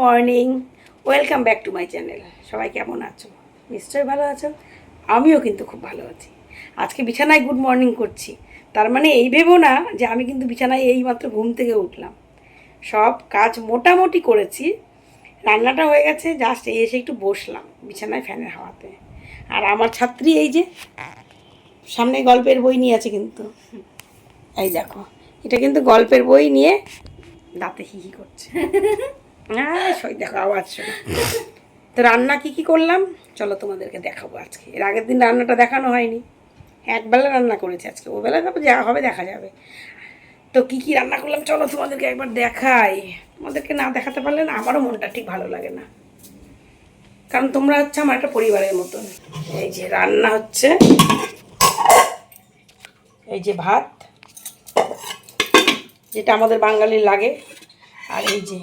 Morning, welcome back to my channel. সবাই কেমন আছো? নিশ্চয়ই ভালো আছো? আমিও কিন্তু খুব ভালো আছি। আজকে বিছানায় গুড মর্নিং করছি। তার মানে এই ভেবো না যে আমি কিন্তু বিছানায় এইমাত্র ঘুম থেকে উঠলাম। সব কাজ মোটামুটি করেছি। রান্নাটা হয়ে গেছে জাস্ট এই এসে একটু বসলাম বিছানায় ফ্যানের হাওয়াতে। আর আমার ছাত্রী এই যে, সামনে গল্পের বই নিয়ে আছে কিন্তু। এই দেখো, এটা কিন্তু গল্পের বই নিয়ে দাঁতে হি হি করছে। হ্যাঁ সই দেখো, আওয়াজ তো রান্না কি কি করলাম? চলো তোমাদেরকে দেখাবো আজকে। এর আগের দিন রান্নাটা দেখানো হয়নি। একবেলা রান্না করেছি আজকে। ওবেলা তারপর যা হবে দেখা যাবে। তো কি কি রান্না করলাম? চলো তোমাদেরকে একবার দেখাই। তোমাদেরকে না দেখাতে পারলে না আমারও মনটা ঠিক ভালো লাগে না। কারণ তোমরা হচ্ছে আমার একটা পরিবারের মতন। এই যে রান্না হচ্ছে। এই যে ভাত, যেটা আমাদের বাঙালির লাগে। আর এই যে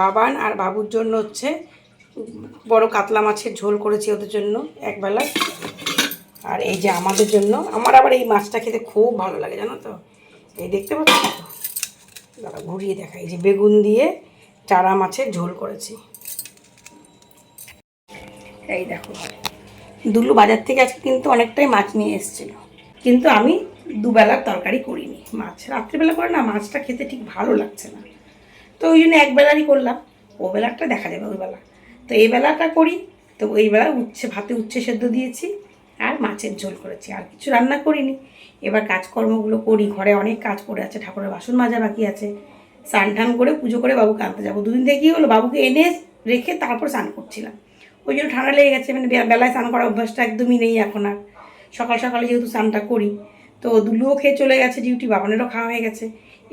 বাবান আর বাবুর জন্য হচ্ছে বড় কাতলা মাছের ঝোল করেছি ওদের জন্য একবেলা। আর এই যে আমাদের জন্য, আমার আবার এই মাছটা খেতে খুব ভালো লাগে, জানো তো? এই দেখতে পাচ্ছ দাদা ঘুরিয়ে দেখা। এই যে বেগুন দিয়ে চারা মাছের ঝোল করেছি। এই দেখো। দুলু বাজার থেকে আজকে কিন্তু অনেকটাই মাছ নিয়ে এসেছিল। কিন্তু আমি দুবেলার তরকারি করিনি। মাছ রাত্রিবেলা করে না, মাছটা খেতে ঠিক ভালো লাগছে না। তো ওই জন্য এক বেলারই করলাম। ও বেলাটা দেখা যাবে ওই বেলা। তো এই বেলাটা করি। তো ওই বেলা উচ্ছে, ভাতে উচ্ছে সেদ্ধ দিয়েছি আর মাছের ঝোল করেছি। আর কিছু রান্না করিনি। এবার কাজকর্মগুলো করি। ঘরে অনেক কাজ পড়ে আছে, ঠাকুরের বাসন মাজা বাকি আছে। স্নান টান করে পুজো করে বাবুকে আনতে যাব। দুদিন থেকে কী হলো? বাবুকে এনে রেখে তারপর স্নান করছিলাম। ওই জন্য ঠান্ডা লেগে গেছে। মানে বেলায় স্নান করার অভ্যাসটা একদমই নেই এখন আর। সকাল সকালে যেহেতু স্নানটা করি, তো দুলুও খেয়ে চলে গেছে ডিউটি, বাবানেরও খাওয়া হয়ে গেছে।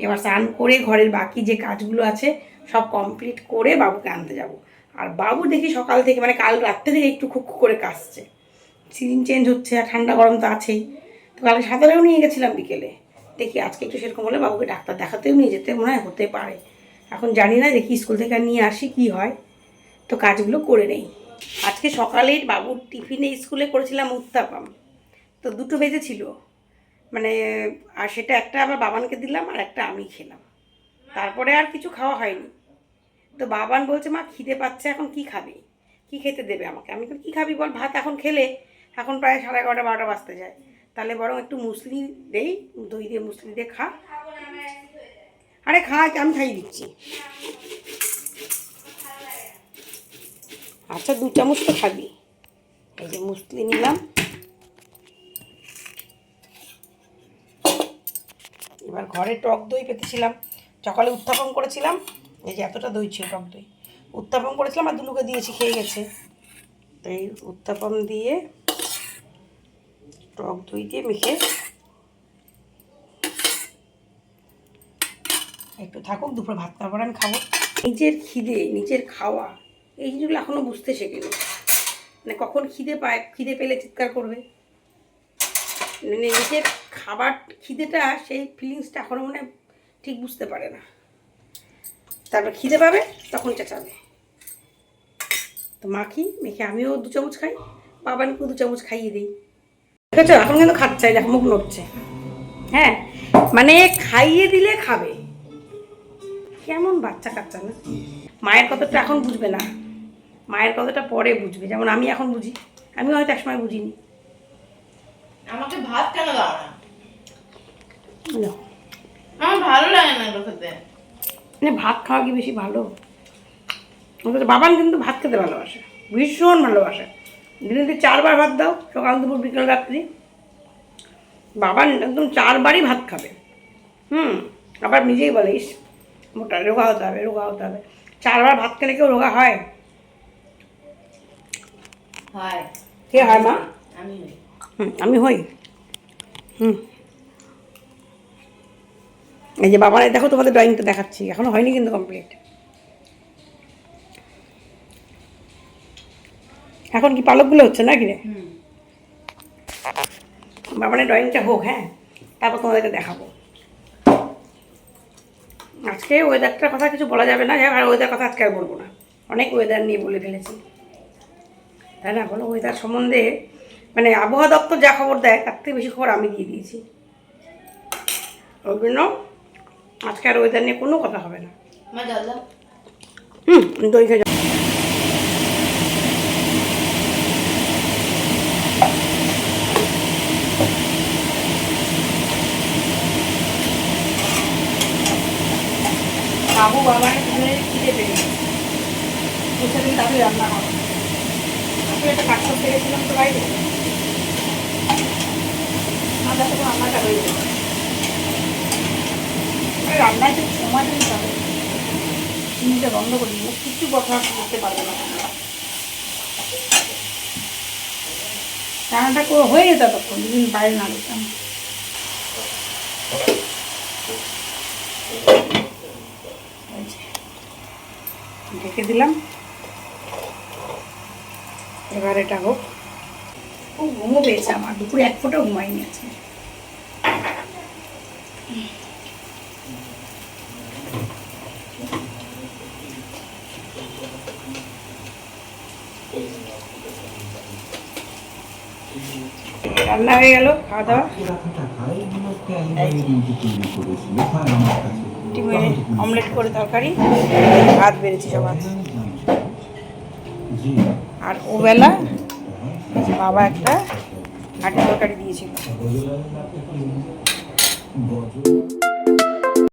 এবার স্নান করে ঘরের বাকি যে কাজগুলো আছে, সব কমপ্লিট করে বাবুকে আনতে যাব। আর বাবু দেখি সকাল থেকে মানে কাল রাত্রে থেকে একটু খুক করে কাশছে। সিজন চেঞ্জ হচ্ছে আর ঠান্ডা গরম তো আছেই। তো কালকে সাঁতারেও নিয়ে গেছিলাম বিকেলে। দেখি আজকে একটু সেরকম হলে বাবুকে ডাক্তার দেখাতেও নিয়ে যেতে মনে হয়, হতে পারে। এখন জানি না দেখি স্কুল থেকে নিয়ে আসি কি হয়। তো কাজগুলো করে নেই। আজকে সকালেই বাবুর টিফিনে স্কুলে করেছিলাম উত্তাপাম। তো দুটো বেজেছিল মানে আর সেটা একটা আবার বাবানকে দিলাম আর একটা আমি খেলাম। তারপরে আর কিছু খাওয়া হয়নি। তো বাবান বলছে, মা, খিদে পাচ্ছে, এখন কি খাবি? কি খেতে দেবে আমাকে? আমি কী খাবি বল, ভাত এখন খেলে। এখন প্রায় সাড়ে এগারোটা, বারোটা বাজতে যায়। তাহলে বরং একটু মুসলি দেই, দই দিয়ে মুসলি দিয়ে খা। আরে খা, আমি খাইয়ে দিচ্ছি। আচ্ছা দু চামচ তো খাবি। এই যে মুসলি নিলাম। এবার ঘরে টক দই পেতেছিলাম। সকালে উত্থাপন করেছিলাম। এই যে এতটা দই ছিল টক দই। উত্থাপন করেছিলাম আর দুলুকে দিয়েছি, খেয়ে গেছে। তো এই উত্থাপন দিয়ে টক দই দিয়ে মেখে একটু থাকুক, দুপুরে ভাত তারপর আমি খাব। নিজের খিদে, নিজের খাওয়া, এই জিনিসগুলো এখনও বুঝতে শেখেনি মানে কখন খিদে পায়, খিদে পেলে চিৎকার করবে। মানে নিজের খাবার খিদেটা, সেই ফিলিংসটা এখনও মনে ঠিক বুঝতে পারে না। তারপর খিদে পাবে, তখন চেঁচাবে। তো মাখি মেখে আমিও দু চামচ খাই বাবানকেও দু চামচ খাইয়ে দিই। দেখেছ? এখন কিন্তু খাচ্ছে দেখো মুখ নড়ছে। হ্যাঁ মানে খাইয়ে দিলে খাবে। কেমন বাচ্চা কাচ্চা না? মায়ের কথাটা এখন বুঝবে না। মায়ের কথাটা পরে বুঝবে। যেমন আমি এখন বুঝি। আমি হয়তো একসময় বুঝিনি। আমাকে ভাত কেন দাও না? আমার ভালো লাগে না এগুলো খেতে। মানে ভাত খাওয়া কি বেশি ভালো? বাবান কিন্তু ভাত খেতে ভালোবাসে ভীষণ ভালোবাসে। দিনে দিনে চারবার ভাত দাও সকাল দুপুর বিকেল রাত্রি বাবান একদম চারবারই ভাত খাবে। হুম আবার নিজেই বলে ইস মোটা রোগা হতে হবে রোগা হতে হবে। চারবার ভাত খেলে কেউ রোগা হয়? হয়। কে হয় মা? আমি হই। হুম আমি হই। হুম। এই যে বাবার দেখো তোমাদের ড্রয়িংটা দেখাচ্ছি। এখনও হয়নি কিন্তু কমপ্লিট এখন কি পালকগুলো হচ্ছে নাকি রে? হুম। বাবানের ড্রয়িংটা হোক হ্যাঁ? তারপর তোমাদেরকে দেখাবো। আজকে ওয়েদারটার কথা কিছু বলা যাবে না আর ওয়েদার কথা আজকে আর বলব না। অনেক ওয়েদার নিয়ে বলে ফেলেছি। তাই না? বলো ওয়েদার সম্বন্ধে মানে আবহাওয়া দপ্তর যা খবর দেয় তার থেকে বেশি খবর আমি দিয়ে দিয়েছি। ওই জন্য আজকে আর ওয়েদার নিয়ে কোনো কথা হবে না। হুম দই খেয়ে বাবু বাবা দুজনের খিদে পেয়ে গেছে। বসে রান্না করো। আমি একটা কাজ করতে গেছিলাম তো বাইরে আদা তো রান্নাটা হয়ে যাবে রান্নায় তো সময় দিতে হবে চিনিটা বন্ধ করে দিই কিছু কথা করতে পারবে না। রান্নাটা হয়ে যেত তখন দুদিন বাইরে না এই ঢেকে দিলাম। এবার এটা হোক। খুব ঘুমো পেয়েছে আমার, দুপুরে এক ফোঁটা ঘুমাইনি আছে রান্না হয়ে গেল, খাওয়া দাওয়া। ডিমের অমলেট করে তরকারি, ভাত বেড়েছি সব আছে আর ওবেলা বাবা একটা হাঁটি তরকারি দিয়েছিল।